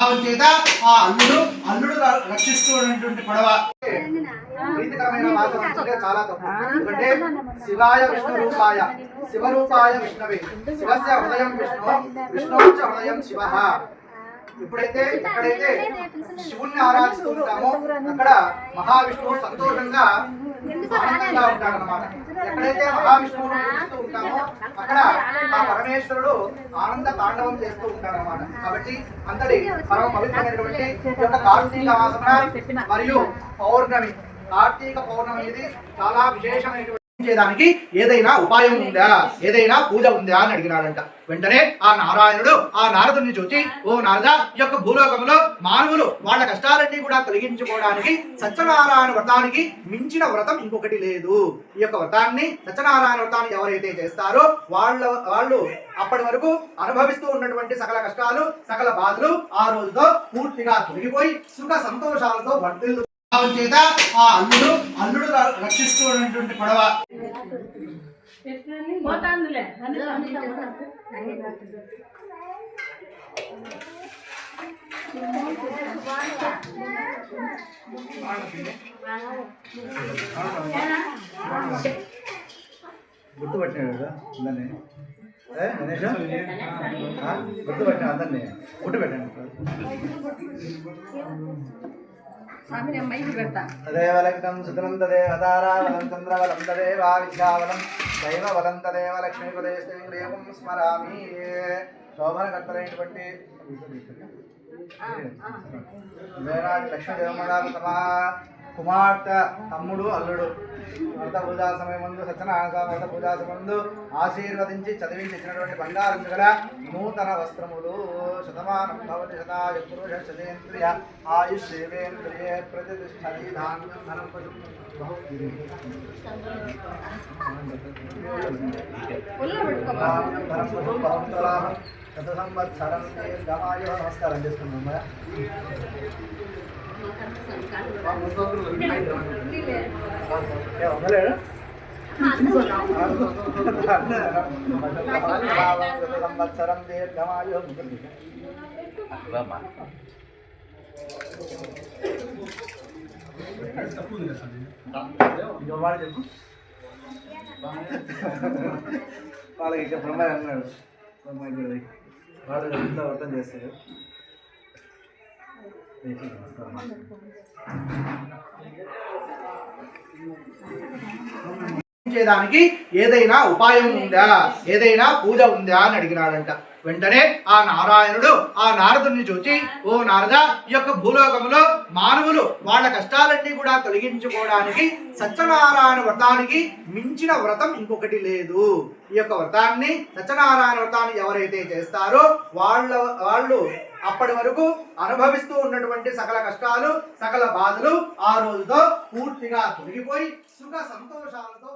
చేత ఆ అల్లుడు అల్లుడు రక్షిస్తున్నటువంటి పడవ ప్రీతికరమైన మాసం అంటే చాలా తప్పు. ఎందుకంటే శివాయ విష్ణు రూపాయ శివరూపాయ విష్ణవే. శివస్య హృదయం విష్ణు విష్ణువుచ హృదయం శివ. ఎప్పుడైతే ఎక్కడైతే శివుణ్ణి ఆరాధిస్తూ ఉంటామో అక్కడ మహావిష్ణువు సంతోషంగా ఉంటాడనమాట ఎక్కడైతే మహావిష్ణువును పూజిస్తూ ఉంటామో అక్కడ ఆ పరమేశ్వరుడు ఆనంద తాండవం చేస్తూ ఉంటాడనమాట కాబట్టి అంతటి పరమ పవిత్రమైనటువంటి యొక్క కార్తీక మాసమున మరియు పౌర్ణమి. కార్తీక పౌర్ణమి అనేది చాలా విశేషమైనటువంటి చేయడానికి ఏదైనా ఉపాయం ఉందా? ఏదైనా పూజ ఉందా అని అడిగినాడంట. వెంటనే ఆ నారాయణుడు ఆ నారదుని చూచి ఓ నారద ఈ యొక్క భూలోకంలో మానవులు వాళ్ళ కష్టాలన్నీ కూడా తొలగించుకోవడానికి సత్యనారాయణ వ్రతానికి మించిన వ్రతం ఇంకొకటి లేదు. ఈ యొక్క వ్రతాన్ని సత్యనారాయణ వ్రతాన్ని ఎవరైతే చేస్తారో వాళ్ళ వాళ్ళు అప్పటి వరకు అనుభవిస్తూ ఉన్నటువంటి సకల కష్టాలు సకల బాధలు ఆ రోజుతో పూర్తిగా తొలగిపోయి సుఖ సంతోషాలతో వర్తిల్లు చేత ఆ అల్లుడు అల్లుడు రక్షిస్తున్నటువంటి పడవ పోతాందిలే. గుర్తుపట్టినాడు కదా అందరినీ? ఏ, గణేష్? గుర్తుపట్టినా అందరినీ? గుర్తు పెట్టండి స్వామి నేను మైకి పెడతా. తదేవలంకం సుతరం తదేవతారావలం చంద్రవలం తదేవా విద్యావలం దైవవలం తదేవ లక్ష్మీపదేశం స్మరామి. శోభనకర్తలైనటువంటి వేరాజు లక్ష్మీదేవమగారు తమ కుమార్తె తమ్ముడు అల్లుడు. వ్రత పూజా సమయం ముందు సత్యనారాయణ వ్రత పూజా సమయం ముందు ఆశీర్వదించి చదివించి ఇచ్చినటువంటి బంగారం గల నూతన వస్త్రములు. శతమానం భవతి శతాయ పురుష శతేంద్రియ ఆయుష్ దేవేంద్రియే ప్రతిష్టతి ధాన్యం ధనం పశు బహు ఒళ్ళో పెట్టుకో ధనం పశు బహుంతరాహం శత సంవత్సరం దీర్ఘమాయు నమస్కారం చేస్తున్నాం ఏ వందలేడు సంవత్సరం దీర్ఘమాయు వాడు చెప్పు వాళ్ళకి ఇక బ్రహ్మాయి అన్నాడు బ్రహ్మాయి కూడా వాడు ఇంట్లో అర్థం చేస్తాడు చేయడానికి ఏదైనా ఉపాయం ఉందా? ఏదైనా పూజ ఉందా అని అడిగినాడంట. వెంటనే ఆ నారాయణుడు ఆ నారదుని చూచి ఓ నారద ఈ యొక్క భూలోకంలో మానవులు వాళ్ళ కష్టాలన్నీ కూడా తొలగించుకోవడానికి సత్యనారాయణ వ్రతానికి మించిన వ్రతం ఇంకొకటి లేదు. ఈ యొక్క వ్రతాన్ని సత్యనారాయణ వ్రతాన్ని ఎవరైతే చేస్తారో వాళ్ళ వాళ్ళు అప్పటి వరకు అనుభవిస్తూ ఉన్నటువంటి సకల కష్టాలు సకల బాధలు ఆ రోజుతో పూర్తిగా తొలగిపోయి సుఖ సంతోషాలతో